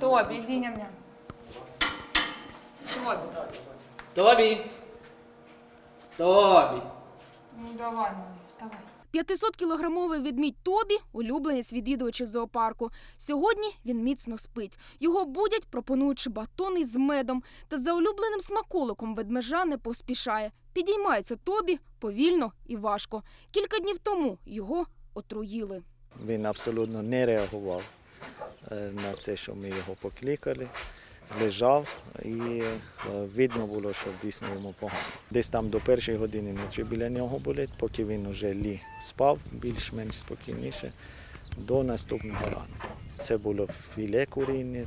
Тобі, йди ням-ням. Тобі. Тобі. Тобі. Ну давай, малий, вставай. 500-кілограмовий ведмідь Тобі – улюбленець відвідувачів зоопарку. Сьогодні він міцно спить. Його будять, пропонуючи батони з медом. Та за улюбленим смаколиком ведмежа не поспішає. Підіймається Тобі повільно і важко. Кілька днів тому його отруїли. Він абсолютно не реагував на це, що ми його покликали. Лежав і е, видно було, що дійсно йому погано. Десь там до першої години ночі біля нього були, поки він вже лі спав більш-менш спокійніше до наступного ранку. Це було філе куріння,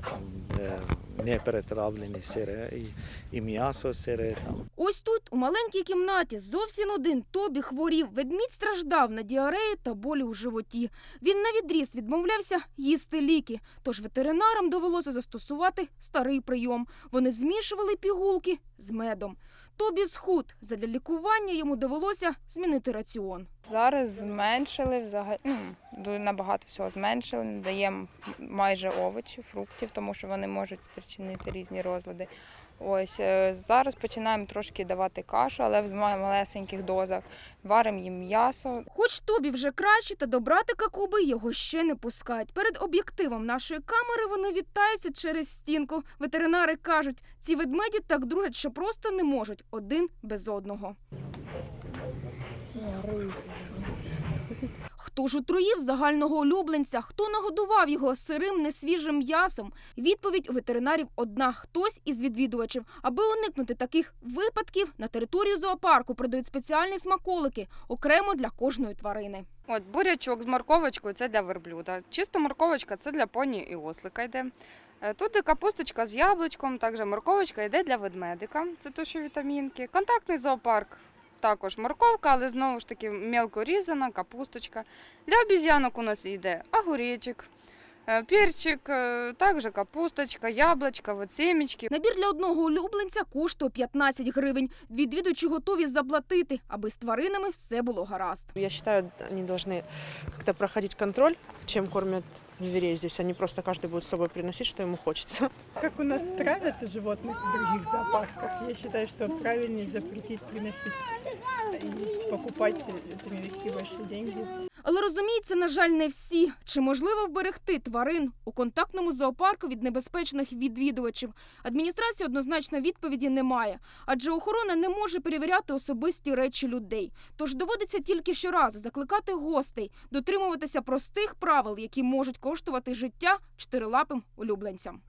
е, не перетравлені сире і м'ясо сире. Там. Ось тут, у маленькій кімнаті, зовсім один Тобі хворів. Ведмідь страждав на діарею та болі у животі. Він на відріз відмовлявся їсти ліки. Тож ветеринарам довелося застосувати старий прийом. Вони змішували пігулки з медом. Тобі схуд. Задля лікування йому довелося змінити раціон. Зараз зменшили взагалі ну, набагато всього зменшили. не Даємо майже овочів, фруктів, тому що вони можуть спричинити різні розлади. Ось е, зараз починаємо трошки давати кашу, але в ма- малесеньких дозах. Варимо їм м'ясо. Хоч Тобі вже краще, та до братика Куби його ще не пускають. Перед об'єктивом нашої камери вони вітаються через стінку. Ветеринари кажуть, ці ведмеді так дружать, що просто не можуть один без одного. Хто ж отруїв загального улюбленця? Хто нагодував його сирим несвіжим м'ясом? Відповідь у ветеринарів одна: хтось із відвідувачів. Аби уникнути таких випадків, на територію зоопарку продають спеціальні смаколики окремо для кожної тварини. От бурячок з морковочкою це для верблюда. Чисто морковочка це для поні і ослика йде. Е, Тут і капусточка з яблучком, також морковочка йде для ведмедика. Це то, що вітамінки. Контактний зоопарк. Також морковка, але знову ж таки мелко різана, капусточка. Для обіз'янок у нас йде огуречик, е, перчик, е, також капусточка, яблучка, от семечки. Набір для одного улюбленця коштує 15 гривень. Відвідувачі готові заплатити, аби з тваринами все було гаразд. Я считаю, они должны как-то контроль, чем кормят зверей здесь. Они просто каждый будет с собой приносить, что ему хочется. Как у нас травят животных в других зоопарках, я считаю, что правильнее запретить приносить и покупать это невеликие большие деньги. Але розуміється, на жаль, не всі. Чи можливо вберегти тварин у контактному зоопарку від небезпечних відвідувачів? Адміністрація однозначно відповіді не має, адже охорона не може перевіряти особисті речі людей. Тож доводиться тільки щоразу закликати гостей дотримуватися простих правил, які можуть коштувати життя чотирилапим улюбленцям.